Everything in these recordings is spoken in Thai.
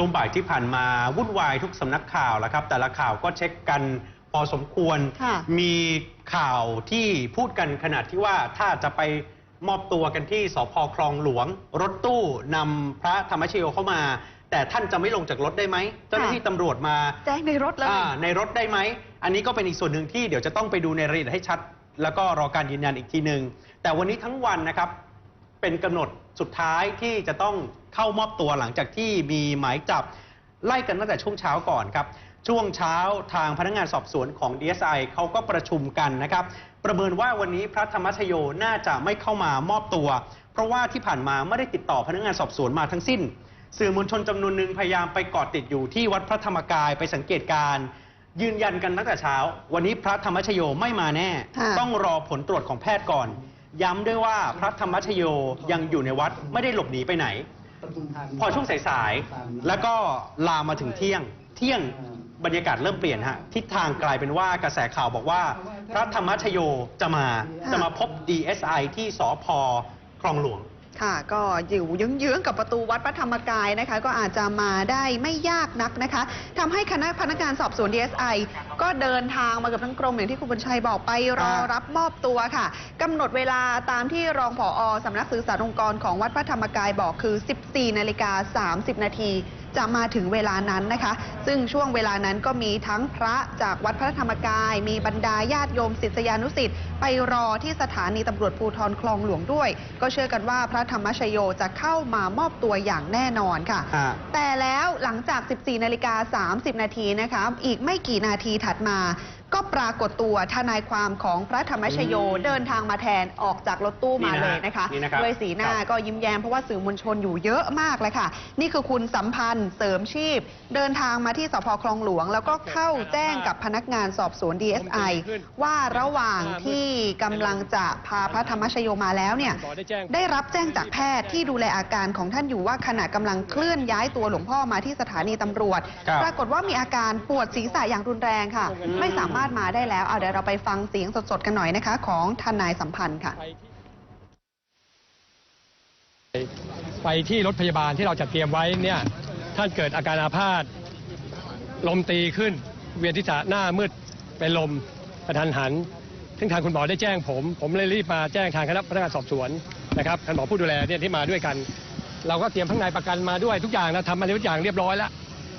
ช่วงบ่ายที่ผ่านมาวุ่นวายทุกสำนักข่าวแล้วครับ แต่ละข่าวก็เช็คกันพอสมควรค่ะมีข่าวที่พูดกันขนาดที่ว่าถ้าจะไปมอบตัวกันที่สพคลองหลวง รถตู้นำพระธรรมชโยเข้ามา แต่ท่านจะไม่ลงจากรถได้ไหมเจ้าหน้าที่ตำรวจมาแจ้งในรถเลยอ่าในรถได้ไหม อันนี้ก็เป็นอีกส่วนหนึ่งที่เดี๋ยวจะต้องไปดูในรายละเอียดให้ชัด แล้วก็รอการยืนยันอีกทีหนึ่งแต่วันนี้ทั้งวันนะครับ เป็นกำหนดสุดท้ายที่จะต้องเข้ามอบตัวหลังจากที่มีหมายจับไล่กันตั้งแต่ช่วงเช้าก่อนครับ ช่วงเช้าทางพนักงานสอบสวนของ DSI เขาก็ประชุมกันนะครับ ประเมินว่าวันนี้พระธรรมชโยน่าจะไม่เข้ามามอบตัว เพราะว่าที่ผ่านมาไม่ได้ติดต่อพนักงานสอบสวนมาทั้งสิ้น สื่อมวลชนจำนวนหนึ่งพยายามไปเกาะติดอยู่ที่วัดพระธรรมกายไปสังเกตการณ์ยืนยันกันตั้งแต่เช้า วันนี้พระธรรมชโยไม่มาแน่ค่ะต้องรอผลตรวจของแพทย์ก่อน ย้ำด้วยว่าพระธรรมชโยยังอยู่ในวัดไม่ได้หลบหนีไปไหน พอช่วงสายๆ แล้วก็ลามมาถึงเที่ยง เที่ยงบรรยากาศเริ่มเปลี่ยนฮะทิศทางกลายเป็นว่ากระแสข่าวบอกว่า พระธรรมชโยจะมาค่ะจะมาพบ DSI ที่สพคลองหลวง ค่ะก็อยู่เยื้องๆกับประตูวัดพระธรรมกายนะคะ ก็อาจจะมาได้ไม่ยากนักนะคะทำให้คณะพนักงานสอบสวน DSI ก็เดินทางมากับทั้งกรมอย่างที่คุณบุญชัยบอกไปรอรับมอบตัวค่ะกำหนดเวลาตามที่รองผอสำนักสื่อสารองค์กรของวัดพระธรรมกายบอกคือ 14นาฬิกา30นาที จะมาถึงเวลานั้นนะคะ ซึ่งช่วงเวลานั้นก็มีทั้งพระจากวัดพระธรรมกาย มีบรรดาญาติโยมศิษยานุสิษย์ไปรอที่สถานีตำรวจภูธรคลองหลวงด้วย ก็เชื่อกันว่าพระธรรมชโยจะเข้ามามอบตัวอย่างแน่นอนค่ะฮะแต่แล้วหลังจาก 14นาฬิกา30 นาทีนะคะ อีกไม่กี่นาทีถัดมา ก็ปรากฏตัวทนายความของพระธรรมชโยอืมเดินทางมาแทนออกจากรถตู้มาเลยนะคะนี่นะครับด้วยสีหน้าครับก็ยิ้มแย้มเพราะว่าสื่อมวลชนอยู่เยอะมากเลยค่ะ นี่คือคุณสัมพันธ์เสริมชีพ เดินทางมาที่สพคลองหลวง แล้วก็เข้าแจ้งกับพนักงานสอบสวน DSI ว่าระหว่างที่กำลังจะพาพระธรรมชโยมาแล้วเนี่ยได้รับแจ้งจากแพทย์ที่ดูแลอาการของท่านอยู่ว่าขณะกำลังเคลื่อนย้ายตัวหลวงพ่อมาที่สถานีตำรวจครับปรากฏว่ามีอาการปวดศีรษะอย่างรุนแรงค่ะอืมไม่สามารถมาได้แล้วเอาเดี๋ยวเราไปฟังเสียงสดๆกันหน่อยนะคะ ของทนายสัมพันธ์ค่ะ ไปที่รถพยาบาลที่เราจัดเตรียมไว้เนี่ยท่านเกิดอาการอาภาษลมตีขึ้น เวียนทิศะหน้ามืดเป็นลมกระทันหัน ซึ่งทางคุณหมอได้แจ้งผม ผมเลยรีบมาแจ้งทางคณะพนักงานสอบสวนนะครับท่านหมอผู้ดูแลเนี่ยที่มาด้วยกัน เราก็เตรียมข้างในประกันมาด้วยทุกอย่างนะทำมาทุกอย่างเรียบร้อยแล้ว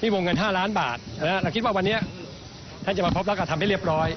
ที่วงเงิน 5 ล้านบาทนะเราคิดว่าวันนี้ ท่านจะมาพบแล้วก็ทำให้เรียบร้อย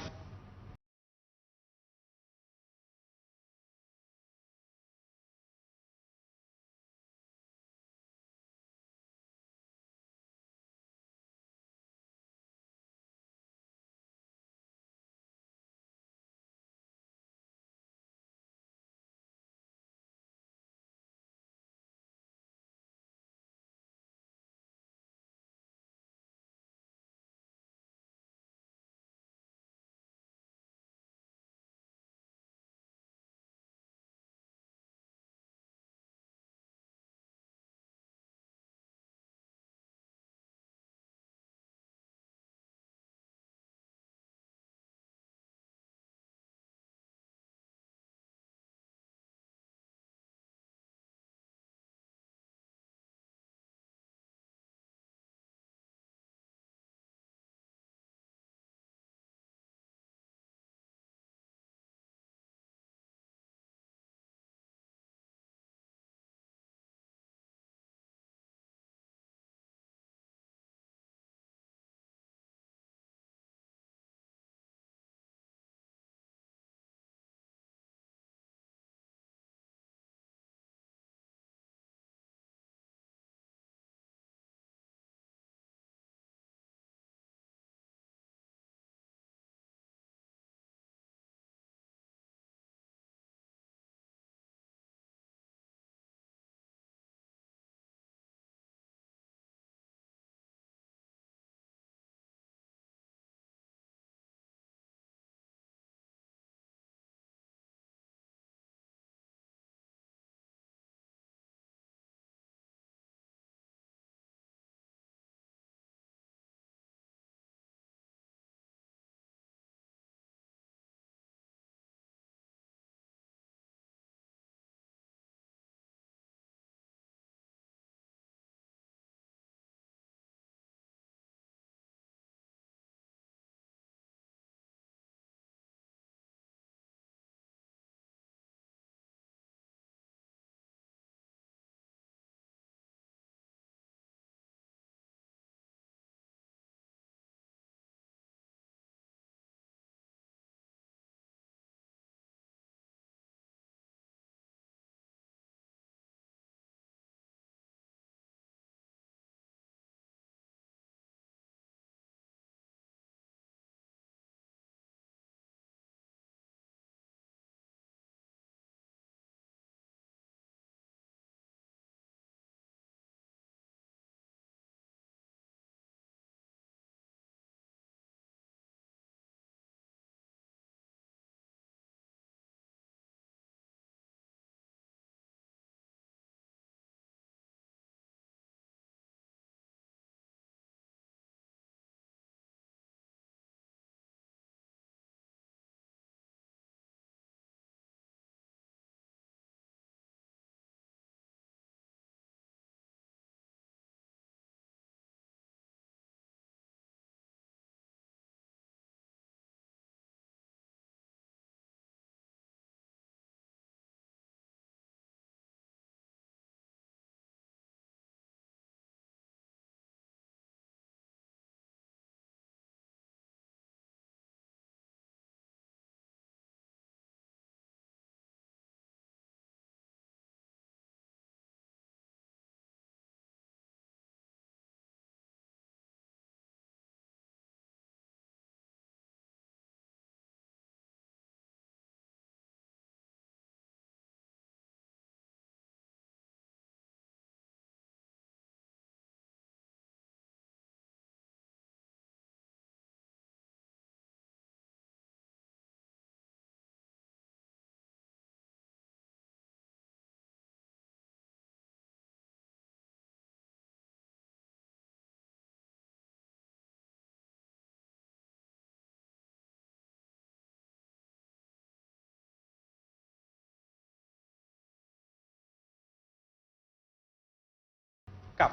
กับ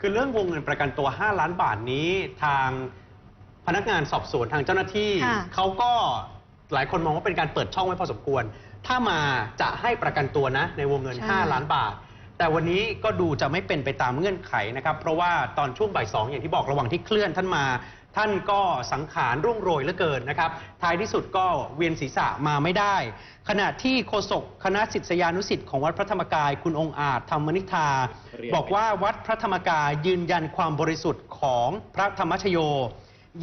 คือเรื่องวงเงินประกันตัว 5 ล้านบาทนี้ทางพนักงานสอบสวนทางเจ้าหน้าที่ค่ะ เขาก็หลายคนมองว่าเป็นการเปิดช่องไว้พอสมควร ถ้ามาจะให้ประกันตัวนะ ในวงเงิน ใช่ 5 ล้านบาท แต่วันนี้ก็ดูจะไม่เป็นไปตามเงื่อนไขนะครับ เพราะว่าตอนช่วงบ่ายสองอย่างที่บอกระหว่างที่เคลื่อนท่านมา ท่านก็สังขารร่วงโรยเหลือเกินนะครับ ท้ายที่สุดก็เวียนศีรษะมาไม่ได้ ขณะที่โฆษกคณะศิษยานุศิษย์ของวัดพระธรรมกายคุณองค์อาจธรรมนิธา บอกว่าวัดพระธรรมกายยืนยันความบริสุทธิ์ของพระธรรมชโย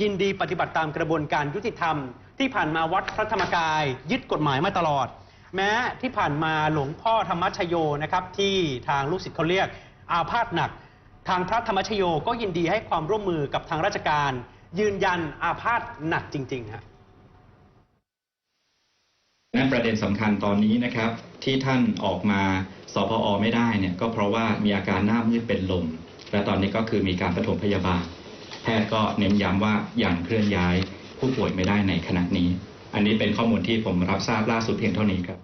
ยินดีปฏิบัติตามกระบวนการยุติธรรม ที่ผ่านมาวัดพระธรรมกายยึดกฎหมายมาตลอด แม้ที่ผ่านมาหลวงพ่อธรรมชโยนะครับที่ทางลูกศิษย์เขาเรียกอาพาธหนัก ทางพระธรรมชโยก็ยินดีให้ความร่วมมือกับทางราชการ ยืนยันอาพาธหนักจริงๆฮะนั้นประเด็นสำคัญตอนนี้นะครับ ที่ท่านออกมาสพอไม่ได้เนี่ยก็เพราะว่ามีอาการหน้ามืดเป็นลม และตอนนี้ก็คือมีการปฐมพยาบาล แพทย์ก็เน้นย้ำว่ายังเคลื่อนย้ายผู้ป่วยไม่ได้ในขณะนี้ อันนี้เป็นข้อมูลที่ผมรับทราบล่าสุดเพียงเท่านี้ครับ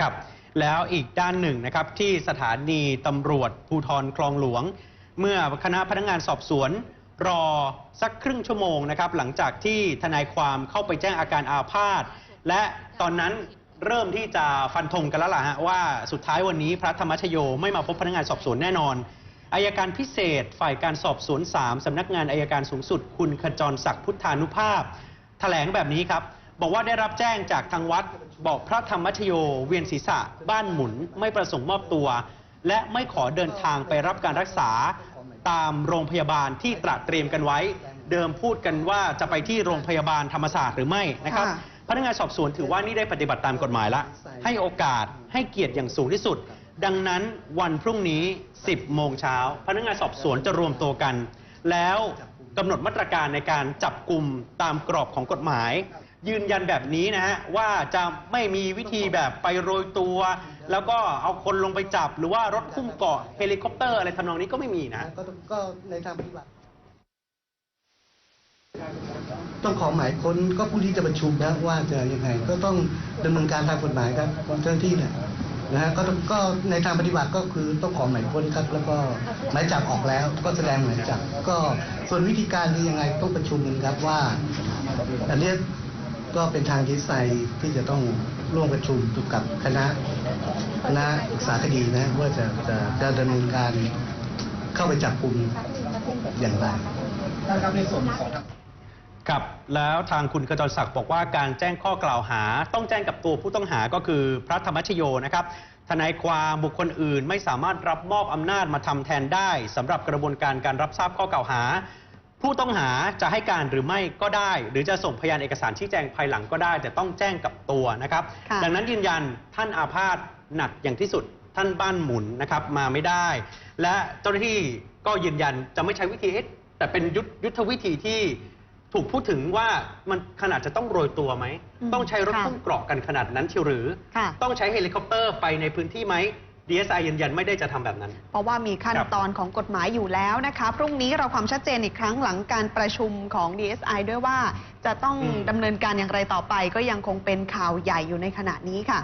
ครับแล้วอีกด้านหนึ่งนะครับที่สถานีตำรวจภูธรคลองหลวง เมื่อคณะพนักงานสอบสวน รอสักครึ่งชั่วโมงนะครับ หลังจากที่ทนายความเข้าไปแจ้งอาการอาพาธและตอนนั้นเริ่มที่จะฟันธงกันแล้วล่ะฮะว่าสุดท้ายวันนี้พระธรรมชโยไม่มาพบพนักงานสอบสวนแน่นอนอายการพิเศษฝ่ายการสอบสวน 3 สำนักงานอายการสูงสุด คุณขจรศักดิ์พุทธานุภาพแถลงแบบนี้ครับ บอกว่าได้รับแจ้งจากทางวัด บอกพระธรรมชโย เวียนศีรษะ บ้านหมุน ไม่ประสงค์มอบตัว และไม่ขอเดินทางไปรับการรักษา ตามโรงพยาบาลที่ตระเตรียมกันไว้ เดิมพูดกันว่าจะไปที่โรงพยาบาลธรรมศาสตร์หรือไม่นะครับค่ะพนักงานสอบสวนถือว่านี่ได้ปฏิบัติตามกฎหมายละ ให้โอกาสให้เกียรติอย่างสูงที่สุด ดังนั้นวันพรุ่งนี้ 10 โมงเช้า พนักงานสอบสวนจะรวมตัวกัน แล้วกำหนดมาตรการในการจับกลุ่มตามกรอบของกฎหมาย ยืนยันแบบนี้นะฮะว่าจะไม่มีวิธีแบบไปโรยตัว แล้วก็เอาคนลงไปจับหรือว่ารถคุ้มเกาะเฮลิคอปเตอร์อะไรทำนองนี้ก็ไม่มีนะ ก็ก็ในทางปฏิบัติต้องขอหมายค้นก็ผู้ที่จะประชุมนะว่าจะยังไง ก็ต้องดำเนินการทางกฎหมายครับเจ้าหน้าที่เนี่ยนะฮะก็ก็ในทางปฏิบัติก็คือต้องขอหมายค้นครับ แล้วก็หมายจับออกแล้วก็แสดงหมายจับก็ส่วนวิธีการคือยังไงต้องประชุมกันครับว่า อันนี้ ก็เป็นทางที่ใส่ที่จะต้องร่วมประชุมกับคณะคณะศึกษาคดีนะว่าจะจะจะดำเนินการเข้าไปจับกลุ่มอย่างไรครับแล้วทางคุณกระจรศักดิ์บอกว่าการแจ้งข้อกล่าวหา ต้องแจ้งกับตัวผู้ต้องหาก็คือพระธรรมชโยนะครับทนายความบุคคลอื่นไม่สามารถรับมอบอำนาจมาทำแทนได้สำหรับกระบวนการการรับทราบข้อกล่าวหา ผู้ต้องหาจะให้การหรือไม่ก็ได้ หรือจะส่งพยานเอกสารชี้แจงภายหลังก็ได้ แต่ต้องแจ้งกับตัวนะครับ ค่ะ ดังนั้นยืนยันท่านอาพาธหนักอย่างที่สุดท่านบ้านหมุนนะครับมาไม่ได้ และเจ้าหน้าที่ก็ยืนยันจะไม่ใช้วิธีเอ๊ะแต่เป็นยุทธยุทธวิธีที่ถูกพูดถึงว่ามันขนาดจะต้องโรยตัวไหม อืมต้องใช้รถค่ะ พุ่งเกราะกันขนาดนั้นเชียวหรือ ค่ะ ต้องใช้เฮลิคอปเตอร์ไปในพื้นที่ไหม DSI ยืนยันไม่ได้จะทำแบบนั้น เพราะว่ามีขั้นครับตอนของกฎหมายอยู่แล้วนะคะ พรุ่งนี้เราความชัดเจนอีกครั้งหลังการประชุมของ DSI ด้วยว่าจะต้องอืม ดำเนินการอย่างไรต่อไปก็ยังคงเป็นข่าวใหญ่อยู่ในขณะนี้ค่ะ